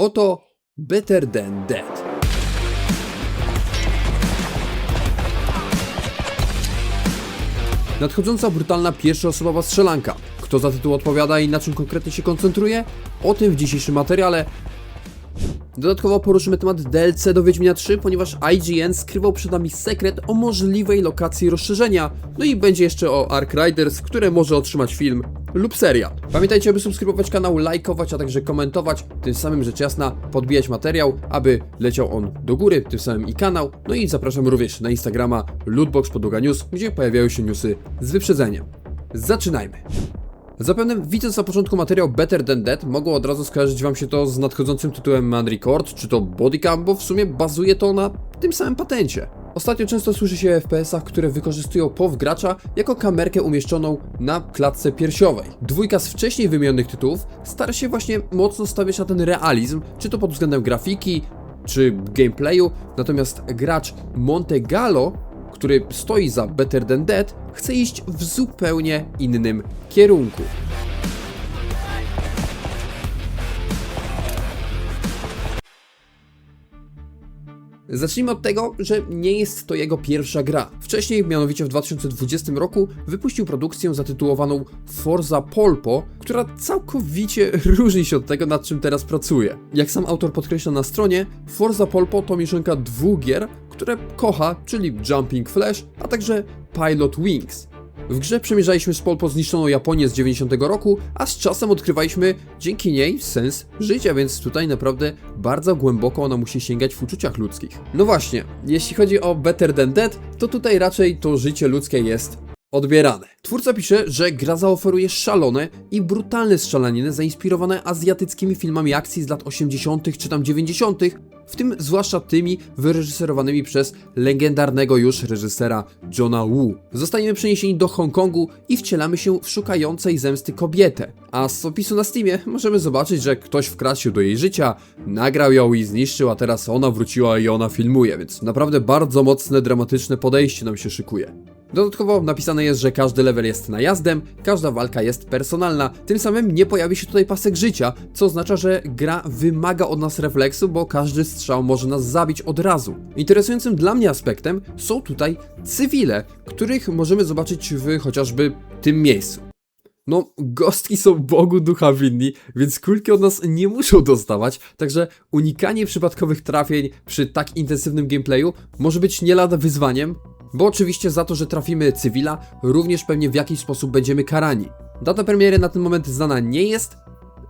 Oto Better Than Dead. Nadchodząca brutalna pierwszoosobowa strzelanka. Kto za tytuł odpowiada i na czym konkretnie się koncentruje? O tym w dzisiejszym materiale. Dodatkowo poruszymy temat DLC do Wiedźmina 3, ponieważ IGN skrywał przed nami sekret o możliwej lokacji rozszerzenia. No i będzie jeszcze o Ark Riders, które może otrzymać film lub serial. Pamiętajcie, aby subskrybować kanał, lajkować, a także komentować, tym samym rzecz jasna podbijać materiał, aby leciał on do góry, tym samym i kanał. No i zapraszam również na Instagrama Lootbox Podługa News, gdzie pojawiają się newsy z wyprzedzeniem. Zaczynajmy! Zapewne widząc na początku materiał Better Than Dead, mogło od razu skojarzyć wam się to z nadchodzącym tytułem Man Record, czy to Bodycam, bo w sumie bazuje to na tym samym patencie. Ostatnio często słyszy się o FPS-ach, które wykorzystują POW gracza jako kamerkę umieszczoną na klatce piersiowej. Dwójka z wcześniej wymienionych tytułów stara się właśnie mocno stawiać na ten realizm, czy to pod względem grafiki, czy gameplayu, natomiast gracz Monte Gallo który stoi za Better Than Dead, chce iść w zupełnie innym kierunku. Zacznijmy od tego, że nie jest to jego pierwsza gra. Wcześniej, mianowicie w 2020 roku, wypuścił produkcję zatytułowaną Forza Polpo, która całkowicie różni się od tego, nad czym teraz pracuje. Jak sam autor podkreśla na stronie, Forza Polpo to mieszanka dwóch gier, które kocha, czyli Jumping Flash, a także Pilot Wings. W grze przemierzaliśmy z Polpo zniszczoną Japonię z 90 roku, a z czasem odkrywaliśmy dzięki niej sens życia, więc tutaj naprawdę bardzo głęboko ona musi sięgać w uczuciach ludzkich. No właśnie, jeśli chodzi o Better Than Dead, to tutaj raczej to życie ludzkie jest odbierane. Twórca pisze, że gra zaoferuje szalone i brutalne strzelaniny zainspirowane azjatyckimi filmami akcji z lat 80. czy tam 90., w tym zwłaszcza tymi wyreżyserowanymi przez legendarnego już reżysera Johna Woo. Zostaniemy przeniesieni do Hongkongu i wcielamy się w szukającej zemsty kobietę. A z opisu na Steamie możemy zobaczyć, że ktoś wkradł się do jej życia, nagrał ją i zniszczył, a teraz ona wróciła i ona filmuje, więc naprawdę bardzo mocne, dramatyczne podejście nam się szykuje. Dodatkowo napisane jest, że każdy level jest najazdem, każda walka jest personalna, tym samym nie pojawi się tutaj pasek życia, co oznacza, że gra wymaga od nas refleksu, bo każdy strzał może nas zabić od razu. Interesującym dla mnie aspektem są tutaj cywile, których możemy zobaczyć w chociażby tym miejscu. No, gostki są Bogu ducha winni, więc kulki od nas nie muszą dostawać, także unikanie przypadkowych trafień przy tak intensywnym gameplayu może być nie lada wyzwaniem, bo oczywiście za to, że trafimy cywila, również pewnie w jakiś sposób będziemy karani. Data premiery na ten moment znana nie jest,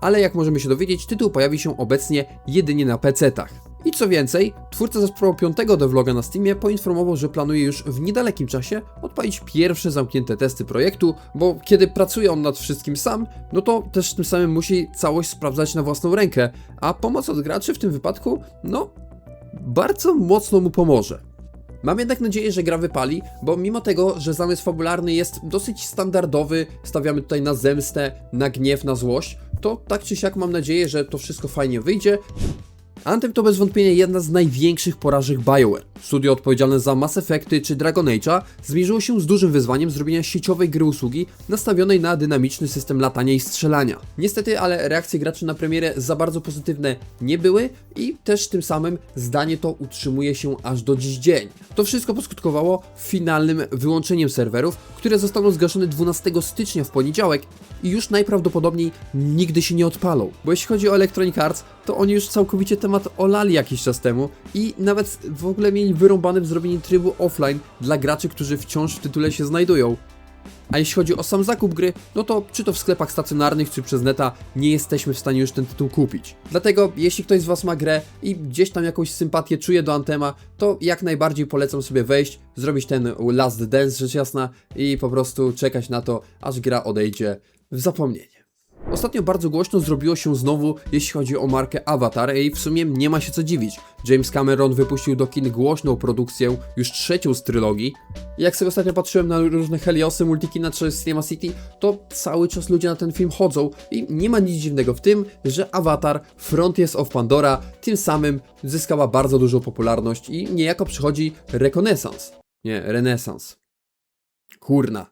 ale jak możemy się dowiedzieć, tytuł pojawi się obecnie jedynie na PC-tach. I co więcej, twórca zespołu piątego devloga na Steamie poinformował, że planuje już w niedalekim czasie odpalić pierwsze zamknięte testy projektu, bo kiedy pracuje on nad wszystkim sam, no to też tym samym musi całość sprawdzać na własną rękę, a pomoc od graczy w tym wypadku, no, bardzo mocno mu pomoże. Mam jednak nadzieję, że gra wypali, bo mimo tego, że zamysł fabularny jest dosyć standardowy, stawiamy tutaj na zemstę, na gniew, na złość, to tak czy siak mam nadzieję, że to wszystko fajnie wyjdzie. Anthem to bez wątpienia jedna z największych porażek BioWare. Studio odpowiedzialne za Mass Effecty czy Dragon Age'a zmierzyło się z dużym wyzwaniem zrobienia sieciowej gry usługi nastawionej na dynamiczny system latania i strzelania. Niestety, ale reakcje graczy na premierę za bardzo pozytywne nie były i też tym samym zdanie to utrzymuje się aż do dziś dzień. To wszystko poskutkowało finalnym wyłączeniem serwerów, które zostaną zgaszone 12 stycznia w poniedziałek i już najprawdopodobniej nigdy się nie odpalą. Bo jeśli chodzi o Electronic Arts, to oni już całkowicie temat olali jakiś czas temu i nawet w ogóle mieli wyrąbane w zrobieniu trybu offline dla graczy, którzy wciąż w tytule się znajdują. A jeśli chodzi o sam zakup gry, no to czy to w sklepach stacjonarnych, czy przez neta, nie jesteśmy w stanie już ten tytuł kupić. Dlatego, jeśli ktoś z Was ma grę i gdzieś tam jakąś sympatię czuje do Antema, to jak najbardziej polecam sobie wejść, zrobić ten last dance, rzecz jasna, i po prostu czekać na to, aż gra odejdzie w zapomnienie. Ostatnio bardzo głośno zrobiło się znowu, jeśli chodzi o markę Avatar i w sumie nie ma się co dziwić. James Cameron wypuścił do kin głośną produkcję, już trzecią z trylogii. Jak sobie ostatnio patrzyłem na różne Heliosy, Multikina czy Cinema City, to cały czas ludzie na ten film chodzą i nie ma nic dziwnego w tym, że Avatar Frontiers of Pandora tym samym zyskała bardzo dużą popularność i niejako przychodzi rekonesans. Nie, renesans. Kurna.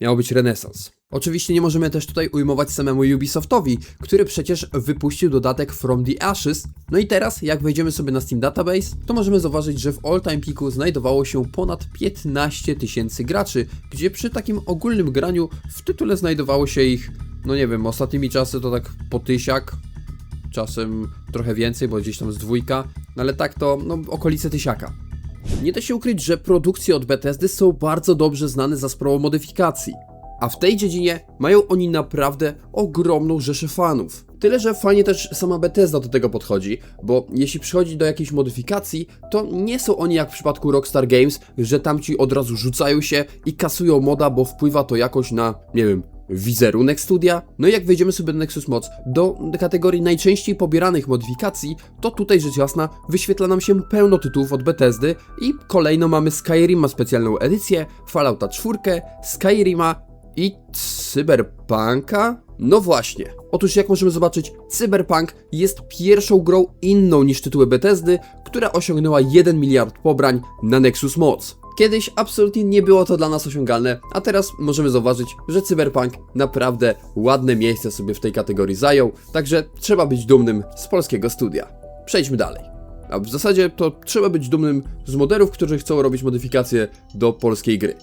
Miało być renesans. Oczywiście nie możemy też tutaj ujmować samemu Ubisoftowi, który przecież wypuścił dodatek From the Ashes. No i teraz, jak wejdziemy sobie na Steam Database, to możemy zauważyć, że w all-time peaku znajdowało się ponad 15 tysięcy graczy, gdzie przy takim ogólnym graniu w tytule znajdowało się ich, no nie wiem, ostatnimi czasy to tak po tysiak, czasem trochę więcej, bo gdzieś tam z dwójka, no ale tak to, no okolice tysiaka. Nie da się ukryć, że produkcje od Bethesdy są bardzo dobrze znane za sprawą modyfikacji. A w tej dziedzinie mają oni naprawdę ogromną rzeszę fanów. Tyle, że fajnie też sama Bethesda do tego podchodzi, bo jeśli przychodzi do jakiejś modyfikacji, to nie są oni jak w przypadku Rockstar Games, że tamci od razu rzucają się i kasują moda, bo wpływa to jakoś na, nie wiem, wizerunek studia. No i jak wejdziemy sobie do Nexus Mods, do kategorii najczęściej pobieranych modyfikacji, to tutaj rzecz jasna wyświetla nam się pełno tytułów od Bethesdy i kolejno mamy Skyrima specjalną edycję, Fallouta 4, Skyrima i Cyberpunka? No właśnie. Otóż jak możemy zobaczyć, Cyberpunk jest pierwszą grą inną niż tytuły Bethesdy, która osiągnęła 1 miliard pobrań na Nexus Mods. Kiedyś absolutnie nie było to dla nas osiągalne, a teraz możemy zauważyć, że Cyberpunk naprawdę ładne miejsce sobie w tej kategorii zajął, także trzeba być dumnym z polskiego studia. Przejdźmy dalej. A w zasadzie to trzeba być dumnym z moderów, którzy chcą robić modyfikacje do polskiej gry.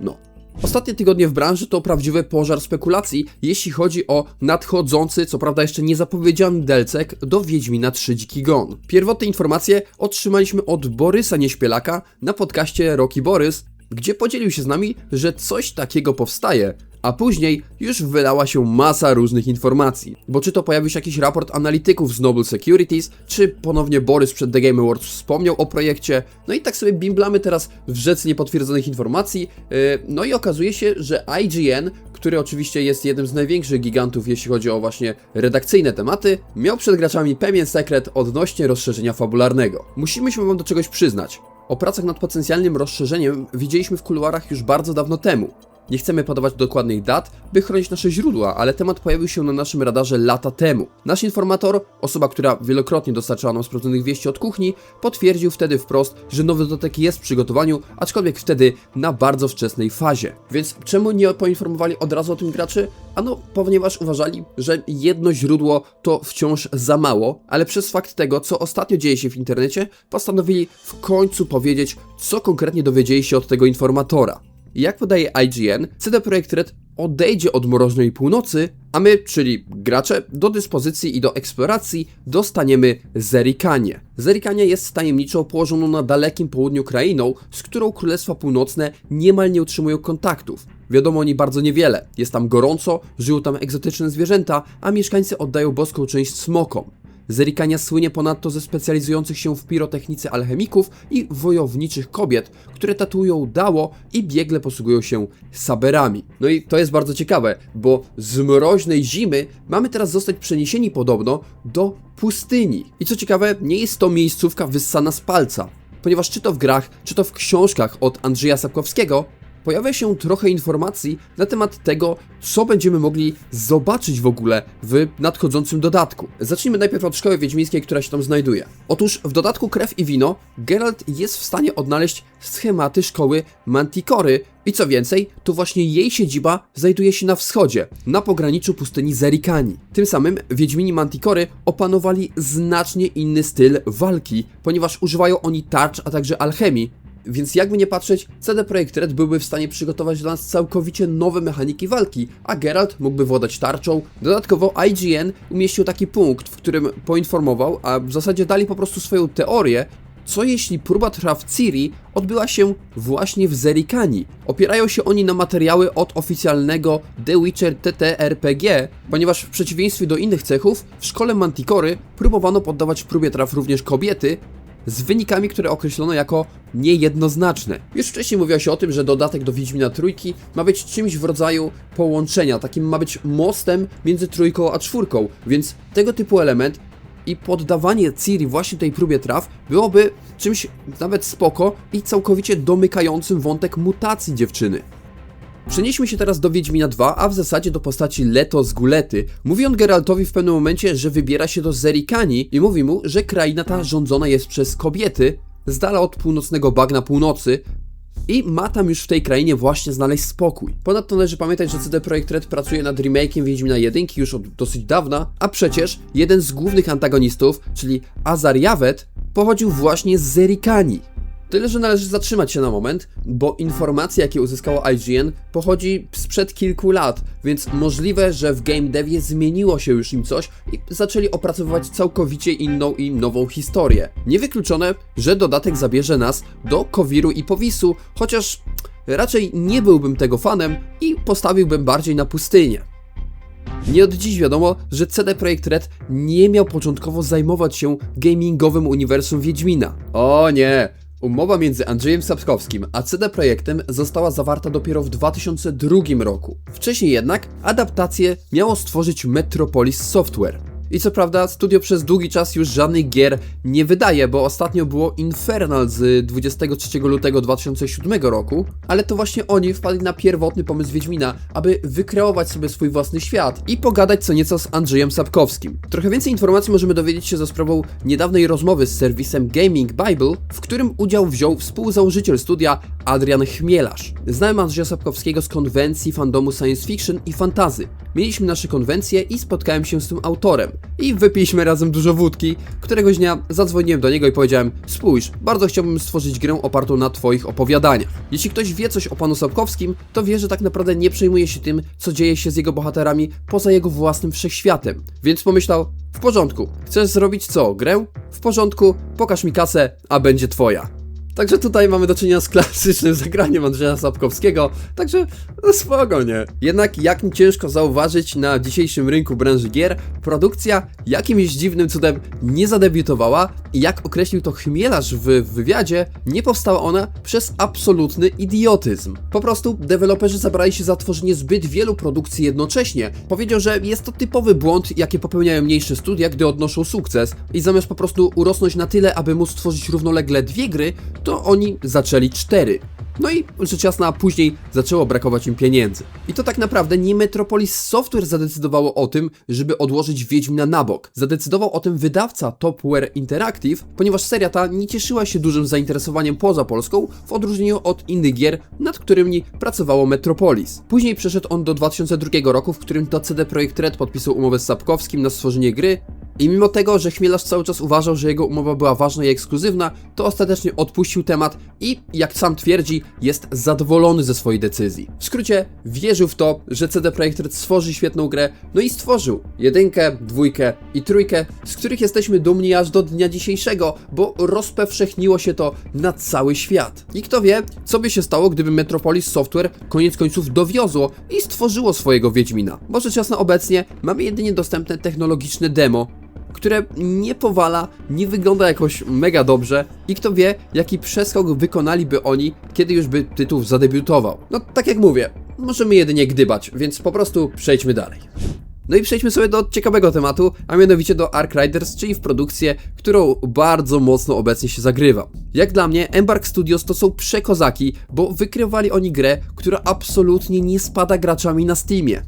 No. Ostatnie tygodnie w branży to prawdziwy pożar spekulacji, jeśli chodzi o nadchodzący, co prawda jeszcze niezapowiedziany delcek do Wiedźmina 3 Dziki Gon. Pierwotne informacje otrzymaliśmy od Borysa Nieśpielaka na podcaście Rocky Borys, gdzie podzielił się z nami, że coś takiego powstaje, a później już wylała się masa różnych informacji. Bo czy to pojawił się jakiś raport analityków z Noble Securities, czy ponownie Borys przed The Game Awards wspomniał o projekcie, no i tak sobie bimblamy teraz w niepotwierdzonych informacji, yy, no i okazuje się, że IGN, który oczywiście jest jednym z największych gigantów, jeśli chodzi o właśnie redakcyjne tematy, miał przed graczami pewien sekret odnośnie rozszerzenia fabularnego. Musimy się wam do czegoś przyznać. O pracach nad potencjalnym rozszerzeniem widzieliśmy w kuluarach już bardzo dawno temu. Nie chcemy podawać dokładnych dat, by chronić nasze źródła, ale temat pojawił się na naszym radarze lata temu. Nasz informator, osoba, która wielokrotnie dostarczała nam sprawdzonych wieści od kuchni, potwierdził wtedy wprost, że nowy dodatek jest w przygotowaniu, aczkolwiek wtedy na bardzo wczesnej fazie. Więc czemu nie poinformowali od razu o tym graczy? Ano, ponieważ uważali, że jedno źródło to wciąż za mało, ale przez fakt tego, co ostatnio dzieje się w internecie, postanowili w końcu powiedzieć, co konkretnie dowiedzieli się od tego informatora. Jak podaje IGN, CD Projekt Red odejdzie od mroźnej północy, a my, czyli gracze, do dyspozycji i do eksploracji dostaniemy Zerikanie. Zerikanie jest tajemniczo położoną na dalekim południu krainą, z którą Królestwa Północne niemal nie utrzymują kontaktów. Wiadomo o niej bardzo niewiele. Jest tam gorąco, żyją tam egzotyczne zwierzęta, a mieszkańcy oddają boską część smokom. Zerikania słynie ponadto ze specjalizujących się w pirotechnice alchemików i wojowniczych kobiet, które tatuują dało i biegle posługują się saberami. No i to jest bardzo ciekawe, bo z mroźnej zimy mamy teraz zostać przeniesieni podobno do pustyni. I co ciekawe, nie jest to miejscówka wyssana z palca, ponieważ czy to w grach, czy to w książkach od Andrzeja Sapkowskiego, pojawia się trochę informacji na temat tego, co będziemy mogli zobaczyć w ogóle w nadchodzącym dodatku. Zacznijmy najpierw od szkoły wiedźmińskiej, która się tam znajduje. Otóż w dodatku Krew i Wino Geralt jest w stanie odnaleźć schematy szkoły Mantikory i co więcej, to właśnie jej siedziba znajduje się na wschodzie, na pograniczu pustyni Zerikani. Tym samym Wiedźmini Mantikory opanowali znacznie inny styl walki, ponieważ używają oni tarcz, a także alchemii, więc jakby nie patrzeć, CD Projekt Red byłby w stanie przygotować dla nas całkowicie nowe mechaniki walki, a Geralt mógłby władać tarczą. Dodatkowo IGN umieścił taki punkt, w którym poinformował, a w zasadzie dali po prostu swoją teorię, co jeśli próba trwa w Ciri odbyła się właśnie w Zerikani? Opierają się oni na materiały od oficjalnego The Witcher TTRPG, ponieważ w przeciwieństwie do innych cechów, w szkole Mantikory próbowano poddawać próbie traf również kobiety, z wynikami, które określono jako niejednoznaczne. Już wcześniej mówiło się o tym, że dodatek do Wiedźmina Trójki ma być czymś w rodzaju połączenia, takim ma być mostem między trójką a czwórką, więc tego typu element i poddawanie Ciri właśnie tej próbie traw byłoby czymś nawet spoko i całkowicie domykającym wątek mutacji dziewczyny. Przenieśmy się teraz do Wiedźmina 2, a w zasadzie do postaci Leto z Gulety. Mówi on Geraltowi w pewnym momencie, że wybiera się do Zerikani i mówi mu, że kraina ta rządzona jest przez kobiety, z dala od północnego bagna północy, i ma tam już w tej krainie właśnie znaleźć spokój. Ponadto należy pamiętać, że CD Projekt Red pracuje nad remake'iem Wiedźmina 1 już od dosyć dawna, a przecież jeden z głównych antagonistów, czyli Azar Javed, pochodził właśnie z Zerikani. Tyle, że należy zatrzymać się na moment, bo informacje, jakie uzyskało IGN, pochodzi sprzed kilku lat, więc możliwe, że w game devie zmieniło się już im coś i zaczęli opracowywać całkowicie inną i nową historię. Niewykluczone, że dodatek zabierze nas do Kowiru i Powisu, chociaż raczej nie byłbym tego fanem i postawiłbym bardziej na pustynię. Nie od dziś wiadomo, że CD Projekt Red nie miał początkowo zajmować się gamingowym uniwersum Wiedźmina. O nie! Umowa między Andrzejem Sapkowskim a CD Projektem została zawarta dopiero w 2002 roku. Wcześniej jednak adaptację miało stworzyć Metropolis Software. I co prawda, studio przez długi czas już żadnych gier nie wydaje, bo ostatnio było Infernal z 23 lutego 2007 roku, ale to właśnie oni wpadli na pierwotny pomysł Wiedźmina, aby wykreować sobie swój własny świat i pogadać co nieco z Andrzejem Sapkowskim. Trochę więcej informacji możemy dowiedzieć się za sprawą niedawnej rozmowy z serwisem Gaming Bible, w którym udział wziął współzałożyciel studia Adrian Chmielarz. Znałem Andrzeja Sapkowskiego z konwencji fandomu science fiction i fantazy. Mieliśmy nasze konwencje i spotkałem się z tym autorem. I wypiliśmy razem dużo wódki. Któregoś dnia zadzwoniłem do niego i powiedziałem: Spójrz, bardzo chciałbym stworzyć grę opartą na Twoich opowiadaniach. Jeśli ktoś wie coś o panu Sapkowskim, to wie, że tak naprawdę nie przejmuje się tym, co dzieje się z jego bohaterami poza jego własnym wszechświatem. Więc pomyślał: W porządku, chcesz zrobić co? Grę? W porządku, pokaż mi kasę, a będzie twoja. Także tutaj mamy do czynienia z klasycznym zagraniem Andrzeja Sapkowskiego, także no spoko, nie? Jednak jak mi ciężko zauważyć na dzisiejszym rynku branży gier, produkcja jakimś dziwnym cudem nie zadebiutowała i jak określił to chmielarz w wywiadzie, nie powstała ona przez absolutny idiotyzm. Po prostu deweloperzy zabrali się za tworzenie zbyt wielu produkcji jednocześnie. Powiedział, że jest to typowy błąd, jaki popełniają mniejsze studia, gdy odnoszą sukces i zamiast po prostu urosnąć na tyle, aby móc stworzyć równolegle dwie gry, to oni zaczęli cztery. No i rzecz jasna, później zaczęło brakować im pieniędzy. I to tak naprawdę nie Metropolis Software zadecydowało o tym, żeby odłożyć Wiedźmina na bok. Zadecydował o tym wydawca Topware Interactive, ponieważ seria ta nie cieszyła się dużym zainteresowaniem poza Polską, w odróżnieniu od innych gier, nad którymi pracowało Metropolis. Później przeszedł on do 2002 roku, w którym to CD Projekt Red podpisał umowę z Sapkowskim na stworzenie gry, i mimo tego, że Chmielarz cały czas uważał, że jego umowa była ważna i ekskluzywna, to ostatecznie odpuścił temat i, jak sam twierdzi, jest zadowolony ze swojej decyzji. W skrócie, wierzył w to, że CD Projekt Red stworzy świetną grę, no i stworzył jedynkę, dwójkę i trójkę, z których jesteśmy dumni aż do dnia dzisiejszego, bo rozpowszechniło się to na cały świat. I kto wie, co by się stało, gdyby Metropolis Software koniec końców dowiozło i stworzyło swojego Wiedźmina. Bo rzecz jasna obecnie mamy jedynie dostępne technologiczne demo, które nie powala, nie wygląda jakoś mega dobrze i kto wie, jaki przeskok wykonaliby oni, kiedy już by tytuł zadebiutował. No tak jak mówię, możemy jedynie gdybać, więc po prostu przejdźmy dalej. No i przejdźmy sobie do ciekawego tematu, a mianowicie do Ark Riders, czyli w produkcję, którą bardzo mocno obecnie się zagrywa. Jak dla mnie, Embark Studios to są przekozaki, bo wykrywali oni grę, która absolutnie nie spada graczami na Steamie.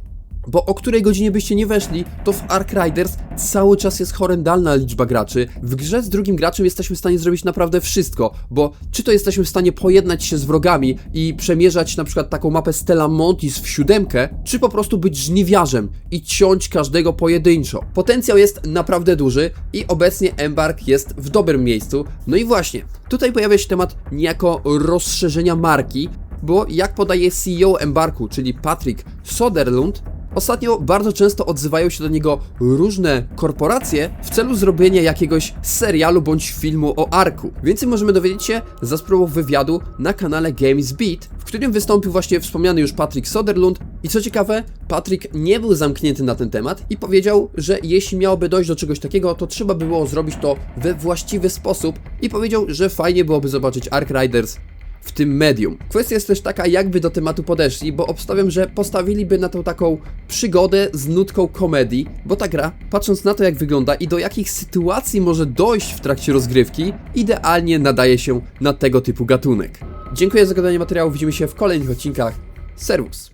Bo o której godzinie byście nie weszli, to w Ark Riders cały czas jest horrendalna liczba graczy. W grze z drugim graczem jesteśmy w stanie zrobić naprawdę wszystko, bo czy to jesteśmy w stanie pojednać się z wrogami i przemierzać na przykład taką mapę Stella Montis w siódemkę, czy po prostu być żniwiarzem i ciąć każdego pojedynczo. Potencjał jest naprawdę duży i obecnie Embark jest w dobrym miejscu. No i właśnie, tutaj pojawia się temat niejako rozszerzenia marki, bo jak podaje CEO Embarku, czyli Patrick Soderlund, Ostatnio bardzo często odzywają się do niego różne korporacje w celu zrobienia jakiegoś serialu bądź filmu o Arku. Więcej możemy dowiedzieć się za sprawą wywiadu na kanale Games Beat, w którym wystąpił właśnie wspomniany już Patrick Soderlund. I co ciekawe, Patrick nie był zamknięty na ten temat i powiedział, że jeśli miałoby dojść do czegoś takiego, to trzeba by było zrobić to we właściwy sposób i powiedział, że fajnie byłoby zobaczyć Ark Riders w tym medium. Kwestia jest też taka, jakby do tematu podeszli, bo obstawiam, że postawiliby na tą taką przygodę z nutką komedii, bo ta gra, patrząc na to jak wygląda i do jakich sytuacji może dojść w trakcie rozgrywki, idealnie nadaje się na tego typu gatunek. Dziękuję za oglądanie materiału, widzimy się w kolejnych odcinkach. Servus!